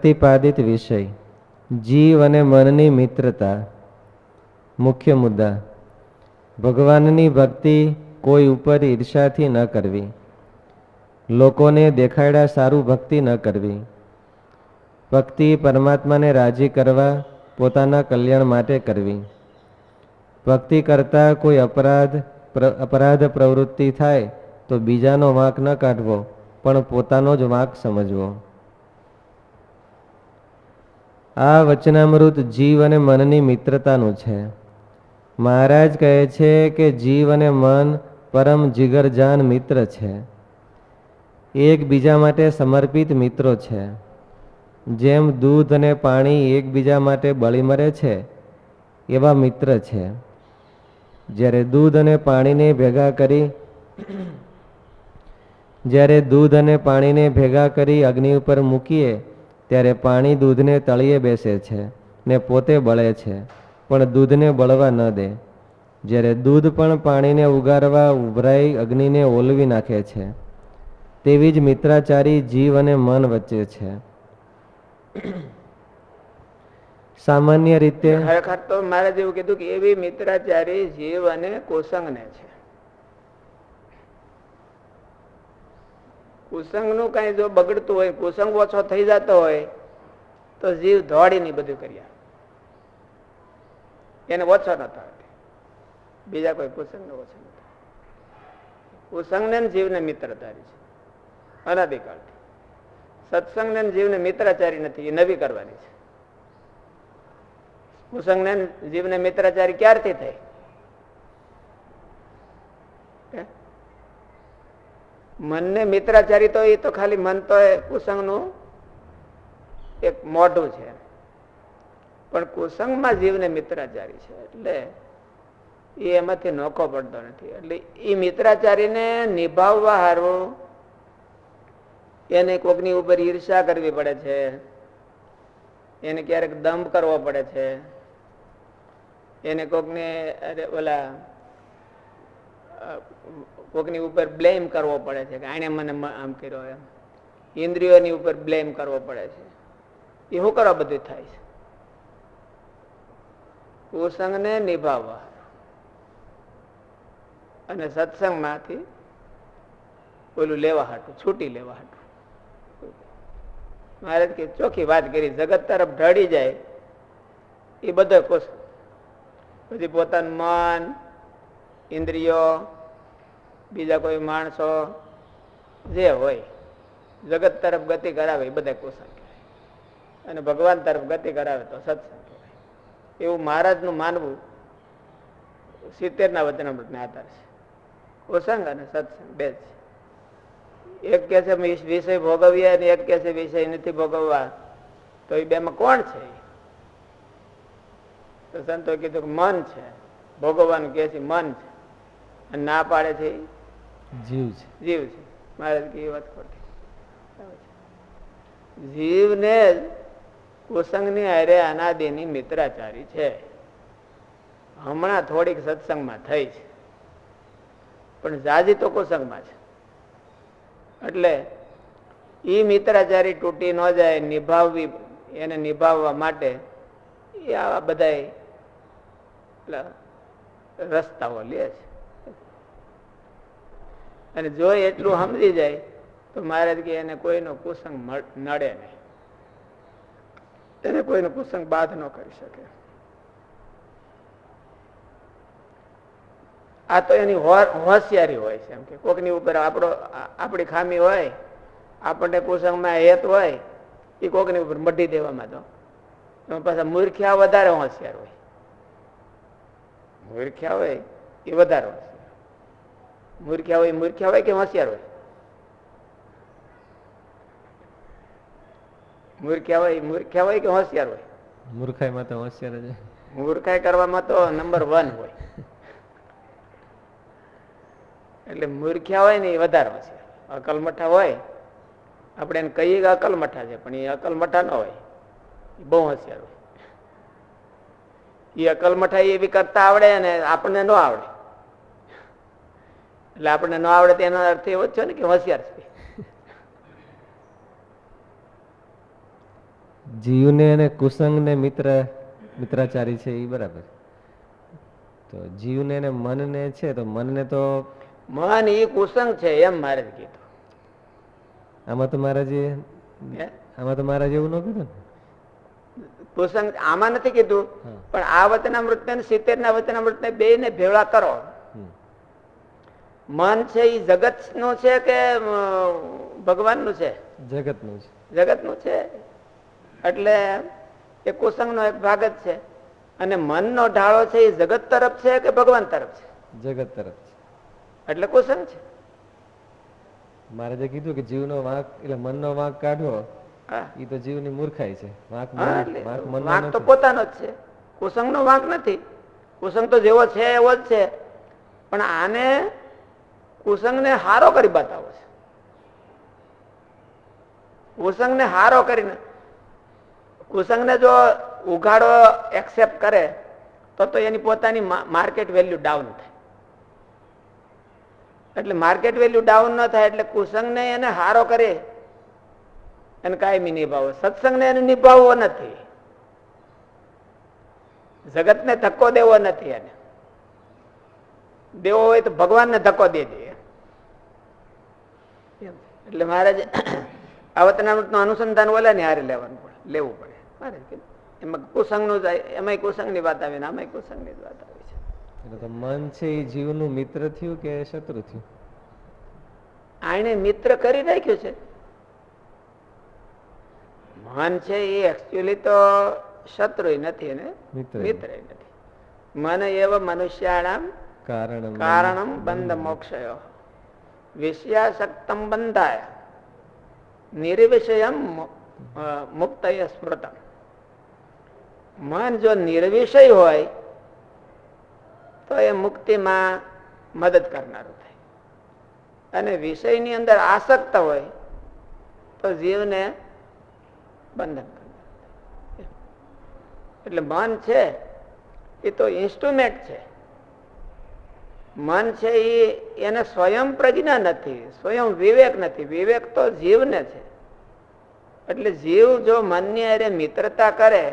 પ્રતિપાદિત વિષય, જીવ અને મનની મિત્રતા. મુખ્ય મુદ્દા, ભગવાનની ભક્તિ કોઈ ઉપર ઈર્ષાથી ન કરવી. લોકોને દેખાડ્યા સારું ભક્તિ ન કરવી. ભક્તિ પરમાત્માને રાજી કરવા પોતાના કલ્યાણ માટે કરવી. ભક્તિ કરતા કોઈ અપરાધ, પ્ર- અપરાધ પ્રવૃત્તિ થાય તો બીજાનો વાંક ન કાઢવો, પણ પોતાનો જ વાંક સમજવો. આ વચનામૃત જીવ અને મનની મિત્રતાનું છે. મહારાજ કહે છે કે જીવ અને મન પરમ જીગરજાન મિત્ર છે. એકબીજા માટે સમર્પિત મિત્રો છે. જેમ દૂધ અને પાણી એકબીજા માટે બળી મરે છે, એવા મિત્ર છે. જ્યારે દૂધ અને પાણીને ભેગા કરી જ્યારે દૂધ અને પાણીને ભેગા કરી અગ્નિ ઉપર મૂકીએ ત્યારે પાણી દૂધને તળિયે બેસે છે ને પોતે બળે છે, પણ દૂધને બળવા ન દે. જ્યારે દૂધ પણ પાણીને ઉગારવા ઉભરાઈ અગ્નિને ઓલવી નાખે છે, તેવી જ મિત્રાચારી જીવ અને મન વચ્ચે છે. સામાન્ય રીતે ખરેખર તો મારે જેવું કીધું કે એવી મિત્રાચારી જીવ અને કોસંગને છે. કુસંગનું કઈ જો બગડતું હોય, કુસંગ ઓછો થઈ જતો હોય, તો જીવ દોડીને બધું કર્યા એને ઓછો ન થાય બીજા કોઈ કુસંગ ઓછો નતો કુસંગને જીવને મિત્રધારી છે. અનાદિકાળથી. સત્સંગને ને જીવને મિત્રાચારી નથી, એ નવી કરવાની છે. કુસંગને જીવને મિત્રાચારી ક્યારથી થઈ? મનને મિત્રાચારી તો એ તો ખાલી મન તો એ કુસંગનું એક મોઢું છે. પણ કુસંગમાં જીવને મિત્રાચારી છે એટલે એ એમાંથી નોખો પડતો નથી. એટલે એ મિત્રાચારીને નિભાવવા હારવું એને કોકની ઉપર ઈર્ષા કરવી પડે છે. એને ક્યારેક દંભ કરવો પડે છે. એને કોકને અરે ઓલા કોકની ઉપર બ્લેમ કરવો પડે છે કે આણે મને આમ કર્યો એમ. ઇન્દ્રિયોની ઉપર બ્લેમ કરવો પડે છે. એ શું કરવા બધું થાય છે? કુસંગને નિભાવવા. અને સત્સંગમાંથી ઓલું લેવા હાટું, છૂટી લેવા હાટું. મારે કે ચોખ્ખી વાત કરી, જગત તરફ ઢળી જાય, એ બધો કુશ પછી પોતાનું મન, ઇન્દ્રિયો બીજા કોઈ માણસો જે હોય, જગત તરફ ગતિ કરાવે એ બધા કુસંગ અને ભગવાન તરફ ગતિ કરાવે તો સત્સંગ કહેવાય. એવું મહારાજનું માનવું સિત્તેરના વચનામૃતને આધાર છે. કુસંગ અને સત્સંગ બે છે એક કે છે વિષય ભોગવીએ અને એક કે છે, વિષય નથી ભોગવવા. તો એ બેમાં કોણ છે? તો સંતો કીધું કે મન છે. ભોગવવાનું કે છે, મન છે. અને ના પાડે છે જીવ છે. જીવ છે. મહારાજ કે એ વાત ખોટી. જીવને કુસંગની હારે અનાદિની મિત્રાચારી છે. હમણાં થોડીક સત્સંગમાં થઈ છે. પણ જાજી તો કુસંગમાં છે. એટલે એ મિત્રાચારી તૂટી ન જાય, નિભાવવી, એને નિભાવવા માટે એ આવા બધા રસ્તાઓ લે છે. અને જો એટલું સમજી જાય, તો મહારાજ કે એને કોઈનો કુસંગ નડે નહીં. એને કોઈનો કુસંગ બાદ ન કરી શકે. આ તો એની હોશિયારી હોય છે એમ કે કોકની ઉપર આપણો આપણી ખામી હોય, આપણને કુસંગમાં હેત હોય, એ કોકની ઉપર મઢી દેવામાં તો પાછા મૂર્ખ્યા વધારે હોશિયાર હોય. મૂર્ખ્યા હોય એ વધારે હોશિયાર. મૂર્ખ્યા હોય મૂર્ખ્યા હોય કે હોશિયાર હોય? મૂર્ખ્યા હોય મૂર્ખ્યા હોય કે હોશિયાર હોય? મૂર્ખાઈમાં તો હોશિયાર જ મૂર્ખાઈ કરવામાં તો નંબર વન હોય. એટલે મૂર્ખ્યા હોય ને એ વધારે હોશિયાર. અકલમઠા હોય આપણે એને કહીએ કે અકલમઠા છે પણ એ અકલમઠા ન હોય. એ બહુ હોશિયાર હોય. એ અકલમઠા બી કરતા આવડે અને આપણને ન આવડે. એટલે આપણને ન આવડે તેનો અર્થ એવો જ છે ને કે હોશિયાર છે. જીવને અને કુસંગને મિત્ર મિત્રાચારી છે એ બરાબર. તો જીવને અને મનને છે તો મનને તો મન એ કુસંગ છે એમ મારે કીધું. આમાં તો મહારાજે જે આમાં તો મહારાજ એવું ન કીધું ને? કુસંગ આમાં નથી કીધું પણ આ વચનામૃત ને સિત્તેર ના વચનામૃત ને બે ને ભેળા કરો. મન છે એ જગતનું છે કે ભગવાનનું છે? જગતનું છે. જગતનું છે? એટલે એ કુસંગ નો એક ભાગ જ છે. અને મનનો ઢાળો છે એ જગત તરફ છે કે ભગવાન તરફ છે? જગત તરફ છે. એટલે કુસંગ છે. મહારાજે કીધું કે જીવનો વાંક એટલે મનનો વાંક કાઢવો એ તો જીવની મૂર્ખાઈ છે. વાંક મન- વાંક તો પોતાનો જ છે. કુસંગ નો વાંક નથી. કુસંગ તો જેવો છે એવો જ છે. પણ આને કુસંગ ને હારો કરી બતાવો છે. કુસંગ ને હારો કરીને કુસંગ ને જો ઉઘાડો એક્સેપ્ટ કરે, તો તો એની પોતાની માર્કેટ વેલ્યુ ડાઉન થાય. એટલે માર્કેટ વેલ્યુ ડાઉન ન થાય એટલે કુસંગને એને હારો કરે એને કાયમી નિભાવો. સત્સંગને એને નિભાવવો નથી. જગતને ધક્કો દેવો નથી એને. દેવો હોય તો ભગવાનને ધક્કો દે દે. એમ. એટલે મહારાજ આવતનામૃતનું અનુસંધાન ઓલા ને હારે લેવાનું પડે લેવું પડે. મહારાજ એમાં કુસંગનું એમાં એમાંય કુસંગની વાત આવે ને આમાં કુસંગની જ વાત આવે છે. મન છે એ જીવનું મિત્ર થયું કે શત્રુ થયું? આને મિત્ર કરી રાખ્યું છે. મન છે એ એકચ્યુઅલી તો શત્રુ નથી ને મિત્ર નથી. મન એવ મનુષ્યાણામ કારણ કારણમ બંધ મોક્ષયો. વિષયાસક્તમ બંધાય નિર્વિષયમ મુક્તય સ્મૃતમ મન જો નિર્વિષય હોય તો એ મુક્તિમાં મદદ કરનારું થાય અને વિષયની અંદર આસક્ત હોય તો જીવને બંધન એટલે મન છે એ તો ઇન્સ્ટ્રુમેન્ટ છે મન છે એ એને સ્વયં પ્રજ્ઞા નથી સ્વયં વિવેક નથી. વિવેક તો જીવને છે. એટલે જીવ જો મનની અરે મિત્રતા કરે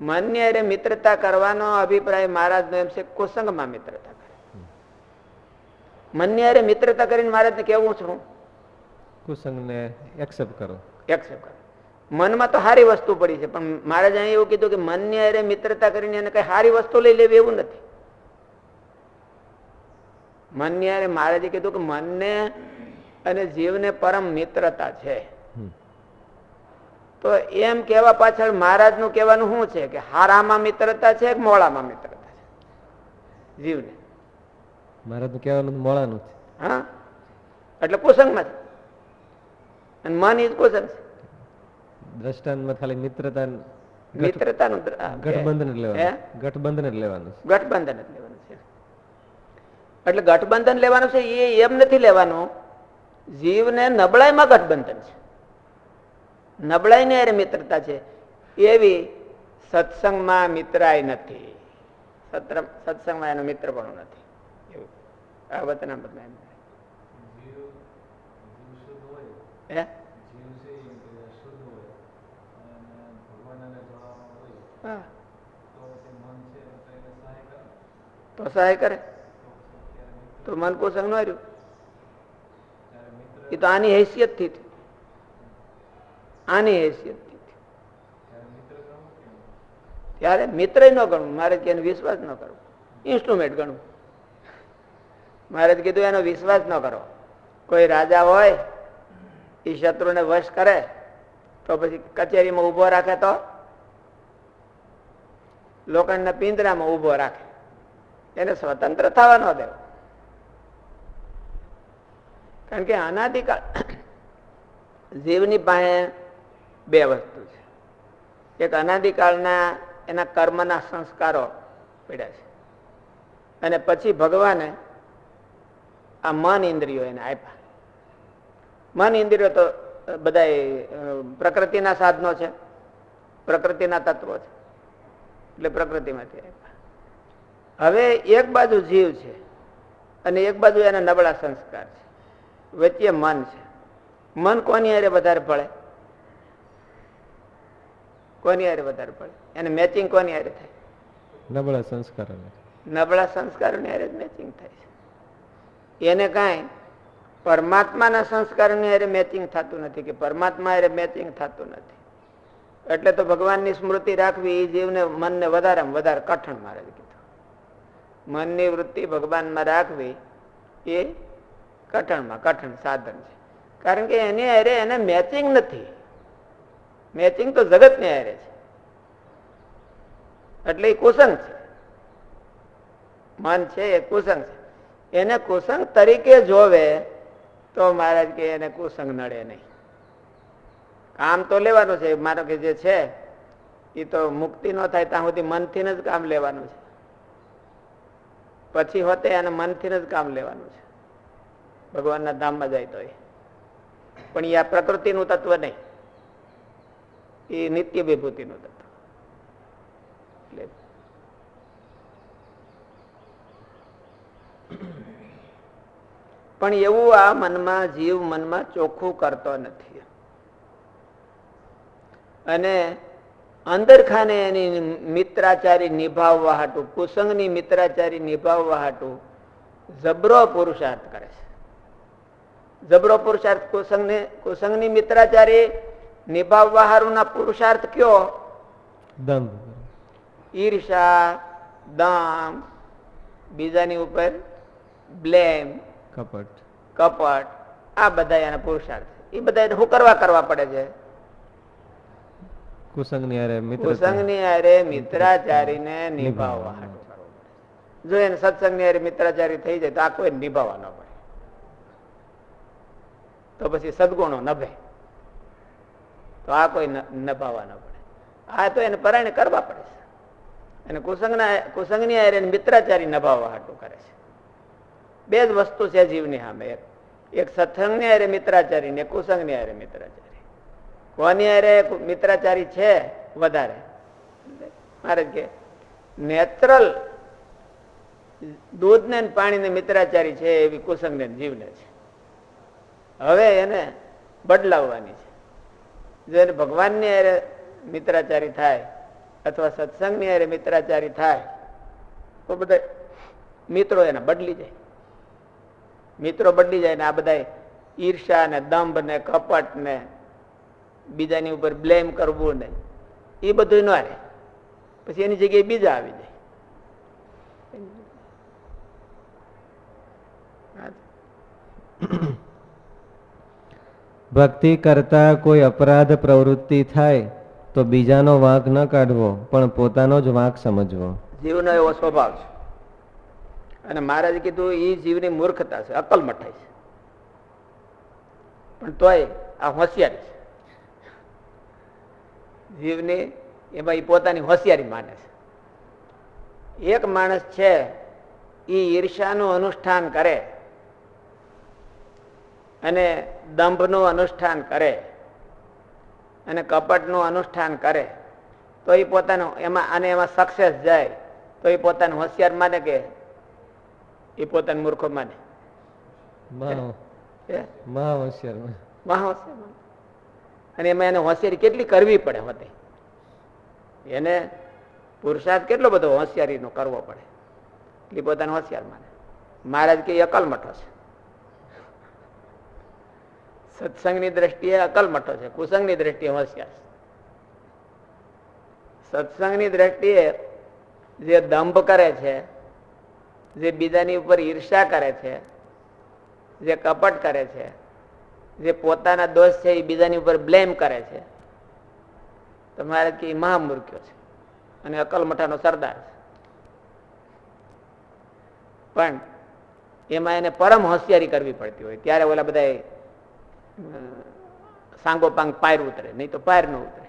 મનની અરે મિત્રતા કરવાનો અભિપ્રાય મહારાજનો એમ છે કુસંગમાં મિત્રતા કરે. મનની અરે મિત્રતા કરીને મહારાજને કેવું છું? કુસંગને એક્સેપ્ટ કરો. એક્સેપ્ટ કરો. મનમાં તો સારી વસ્તુ પડી છે પણ મહારાજ અહીં એવું કીધું કે મનની અરે મિત્રતા કરીને એને કઈ સારી વસ્તુ લઈ લેવી એવું નથી. મનની અરે મહારાજે કીધું કે મનને અને જીવને પરમ મિત્રતા છે. તો એમ કેવા પાછળ મહારાજનું કહેવાનું શું છે? કે હારામાં મિત્રતા છે કે મોળામાં મિત્રતા છે? જીવને. મહારાજનું કહેવાનું મોળાનું છે. હા? એટલે કુસંગમાં છે. અને મન ઇજ કુસંગ છે. દ્રષ્ટાંતમાં ખાલી મિત્રતા મિત્રતાનું ગઠબંધન જ? લેવાનું. ગઠબંધન જ લેવાનું ગઠબંધન જ લેવાનું. એટલે ગઠબંધન લેવાનું છે એ એમ નથી લેવાનું. જીવને નબળાઈમાં ગઠબંધન છે. નબળાઈ ને મિત્રતા છે. એવી સત્સંગમાં મિત્રાય નથી. સત્સંગમાં એનો મિત્ર પણ નથી. એવું. આ વતના હે? હા. તો સહાય કરે? તો મન કુસંગ નો એ તો આની હેસિયતથી આની હેસિયત. ત્યારે મિત્ર ન ગણવું, મારે એનો વિશ્વાસ ન કરવો. ઇન્સ્ટ્રુમેન્ટ ગણવું. મારે કીધું એનો વિશ્વાસ ન કરો કોઈ રાજા હોય, એ શત્રુને વશ કરે, તો પછી કચેરીમાં ઊભો રાખે તો? લોખંડના પિંજરામાં ઊભો રાખે. એને સ્વતંત્ર થવા ન દેવો. કારણ કે અનાદિકાળ જીવની પાસે બે વસ્તુ છે. એક અનાદિકાળના એના કર્મના સંસ્કારો પડ્યા છે. અને પછી ભગવાને આ મન ઇન્દ્રિયો એને આપ્યા. મન ઇન્દ્રિયો તો બધા પ્રકૃતિના સાધનો છે. પ્રકૃતિના તત્વો છે. એટલે પ્રકૃતિમાંથી આપ્યા. હવે એક બાજુ જીવ છે અને એક બાજુ એના નબળા સંસ્કાર છે. વચ્ચે મન છે. મન કોની હારે વધારે ભળે કોની હારે વધારે પડે? એને મેચિંગ કોની હારે થાય? નબળા સંસ્કાર નબળા સંસ્કારોની હારે મેચિંગ થાય છે. એને કાંઈ પરમાત્માના સંસ્કારોની હારે મેચિંગ થતું નથી કે પરમાત્મા હારે મેચિંગ થતું નથી. એટલે તો ભગવાનની સ્મૃતિ રાખવી એ જીવને મનને વધારે વધારે કઠણ મારે કીધું. મનની વૃત્તિ ભગવાનમાં રાખવી એ કઠણમાં કઠણ સાધન છે. કારણ કે એની હારે એને મેચિંગ નથી. મેચિંગ તો જગતની હારે છે. એટલે એ કુસંગ છે. મન છે એ કુસંગ છે. એને કુસંગ તરીકે જોવે તો મહારાજ કે એને કુસંગ નડે નહીં. કામ તો લેવાનું છે. મારો કે જે છે એ તો મુક્તિ ન થાય ત્યાં સુધી મનથી જ કામ લેવાનું છે. પછી હોતે એને મનથી જ કામ લેવાનું છે. ભગવાનના ધામમાં જાય તો પણ એ આ પ્રકૃતિનું તત્વ નહીં. એ નિત્ય વિભૂતિનું તત્વ. એટલે પણ એવું આ મનમાં, જીવ મનમાં ચોખ્ખું કરતો નથી. અને અંદર ખાને એની મિત્રાચારી નિભાવવા હાટું કુસંગની મિત્રાચારી નિભાવવા હાટું, જબરો પુરુષાર્થ કરે છે. જબરો પુરુષાર્થ કુસંગને કુસંગની મિત્રાચારી નિભાવવા હારુના પુરુષાર્થ કયો? દંભ ઈર્ષા દમ બીજાની ઉપર બ્લેમ કપટ. કપટ. આ બધા એના પુરુષાર્થ. એ બધા શું કરવા કરવા પડે છે? કુસંગની અરે મિત્ર કુસંગની અરે મિત્રાચારીને નિભાવવા. જો એને સત્સંગની અરે મિત્રાચારી થઈ જાય તો આ કોઈ નિભાવવા ન પડે. તો પછી સદગુણો નભે. તો આ કોઈ નભાવવા ન પડે. આ તો એને પરાયણ કરવા પડે છે. અને કુસંગના, કુસંગની હારે મિત્રાચારી નભાવવા હાટું કરે છે. બે જ વસ્તુ છે જીવની સામે. એક એક સત્સંગની આરે મિત્રાચારી ને કુસંગની આરે મિત્રાચારી. કોની આરે મિત્રાચારી છે? વધારે. મહારાજ કે નેચરલ દૂધ ને પાણી મિત્રાચારી છે એવી કુસંગ ને જીવને છે. હવે એને બદલાવવાની છે. જો એને ભગવાનની અરે મિત્રાચારી થાય અથવા સત્સંગની અરે મિત્રાચારી થાય, તો બધા મિત્રો એને બદલી જાય. મિત્રો બદલી જાય ને આ બધા ઈર્ષા ને દંભ ને કપટ ને બીજાની ઉપર બ્લેમ કરવું ને એ બધું ન રહે પછી એની જગ્યાએ બીજા આવી જાય. ભક્તિ કરતા કોઈ અપરાધ પ્રવૃત્તિ થાય, તો બીજાનો વાંક ન કાઢવો, પણ પોતાનો જ વાંક સમજવો. જીવનો એવો સ્વભાવ છે. અને મહારાજે કીધું એ જીવની મૂર્ખતા છે, અકલ મઠાઈ છે. પણ તોય આ હોશિયારી છે. જીવની એમાં એ પોતાની હોશિયારી માને છે. એક માણસ છે એ ઈર્ષાનું અનુષ્ઠાન કરે અને દંભનું અનુષ્ઠાન કરે અને કપટનું અનુષ્ઠાન કરે તો એ પોતાનું એમાં અને એમાં સક્સેસ જાય તો એ પોતાનું હોશિયાર માને કે એ પોતાનું મૂર્ખો માને. અને એમાં એને હોશિયારી કેટલી કરવી પડે હોતે? એને પુરુષાર્થ કેટલો બધો હોશિયારીનો કરવો પડે? એ પોતાનો હોશિયાર માને. મહારાજ કે અકલ મઠો છે. સત્સંગની દ્રષ્ટિએ અકલ મઠો છે, કુસંગની દ્રષ્ટિએ હોશિયાર છે. સત્સંગની દ્રષ્ટિએ જે દંભ કરે છે, જે બીજાની ઉપર ઈર્ષા કરે છે, જે કપટ કરે છે, જે પોતાના દોષ છે એ બીજાની ઉપર બ્લેમ કરે છે, તો મારે કે મહામૂર્ખ્યો છે અને અકલ મઠાનો સરદાર છે. પણ એમાં એને પરમ હોશિયારી કરવી પડતી હોય. ત્યારે ઓલા બધા સાંગોપાંગ પાર ઉતરે, નહીં તો પાર ન ઉતરે.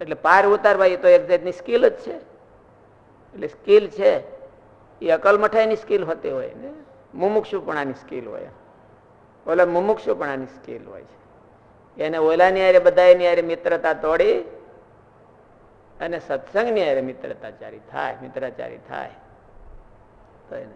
એટલે પાર ઉતારવા એ તો એક જાતની સ્કિલ જ છે. એટલે સ્કિલ છે, એ અકલ મઠાઈની સ્કિલ હોતી હોય ને, મુમુક્ષુપણાની સ્કિલ હોય ઓલા મુમુક્ષુપણાની સ્કિલ હોય છે. એને ઓલાની હારે બધાની હારે મિત્રતા તોડી અને સત્સંગની હારે મિત્રતાચારી થાય, મિત્રાચારી થાય. તો એને